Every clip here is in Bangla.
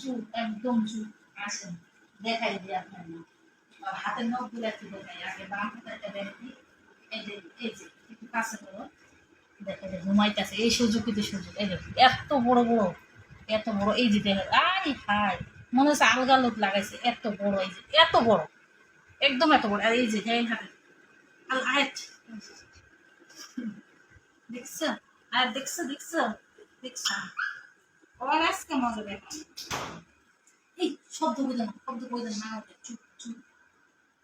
চুপ একদম আসেন দেখাই আপনার হাতের নখগুলো একটু দেখাই আগে বাম এই যে এই যে একটু কাছে ঘুমাইতেছে এই সুযোগ কিন্তু সুযোগ এই এত বড় বড় এত বড় এই যে দেখে আই হাই মনে হচ্ছে আলগা লোক লাগাইছে এত বড় এই যে এত বড় একদম এত বড় আর এই যে এই হাতে আল আয়াত দেখছ? আর দেখছ দেখছ? দেখছ? ওর আজকে মজা এই, শব্দ বললেন শব্দ না, চুপ চুপ।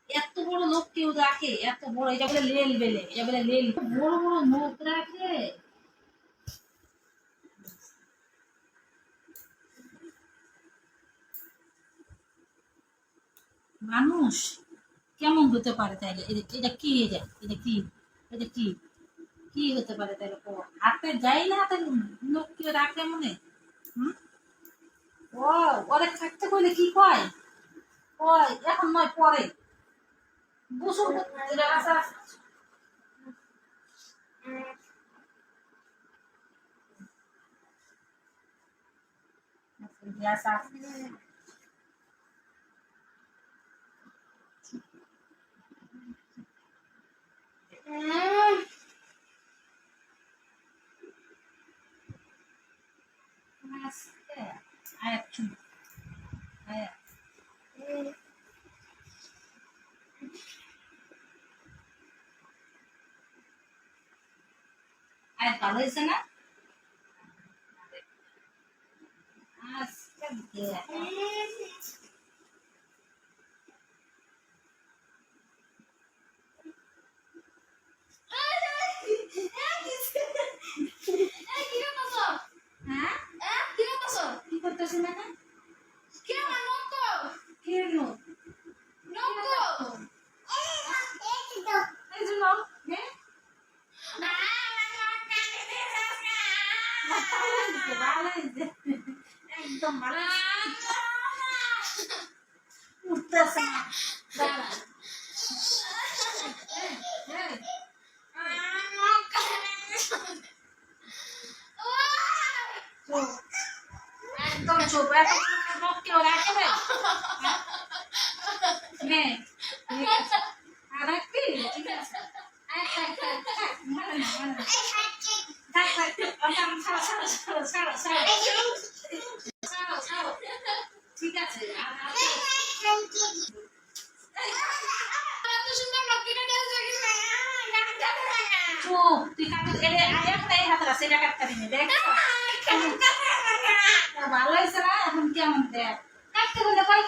এত বড় লোক কেউ এত বড় এটা বলে লেল বেলে এটা বলে লেল বড় বড় রাখে। মানুষ কেমন হতে পারে তাইলে? এটা- কি এটা এটা কি এটা কি? কি হতে পারে তাইলে? হাতে যাই না, হাতে লোক কেউ রাখে মনে? ও ওরে থাকতে কইলে কি কয়? কয় এখন নয় পরে। গোসল করতে আচ্ছা গ্যাস আছে আজকে আয়াত ভালো হয়েছে না আজকে দেখ। হ্যাঁ করতেছি মানে কে নো? এই জন্য হ্যাঁ ভালো হয়েছে একদম ভালো। উঠতেছে না। দাঁড়া এই, এই, চুপ একদম চুপ এত লোক কেউ রাখে না হ্যাঁ ঠিক আছে আর রাখবি ঠিক আছে মানে মানে। ঠিক আছে তুই কাটু এলে এখন এই হাতে আছে এটা কাটতে দেখ ভালো হয়েছে না এখন কেমন দেখ কাটতে বলে কয়